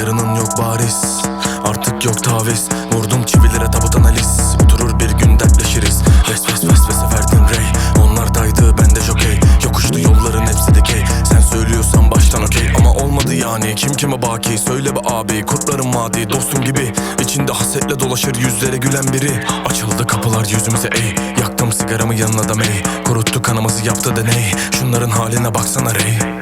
Yarının yok bariz Artık yok taviz. Vurdum çivilere tabut analiz Oturur bir gün dertleşiriz. Ves ves ves ves verdim rey Onlardaydı bende jokey. Yokuşlu yolların hepsi dikey. Sen söylüyorsan baştan okey Ama olmadı yani. Kim kime baki Söyle be abi kurtlarım madi Dostum gibi. İçinde hasetle dolaşır yüzlere gülen biri. Açıldı kapılar yüzümüze ey Yaktım sigaramı yanına da mey. Kuruttu kanımızı yaptı deney. Şunların haline baksana rey.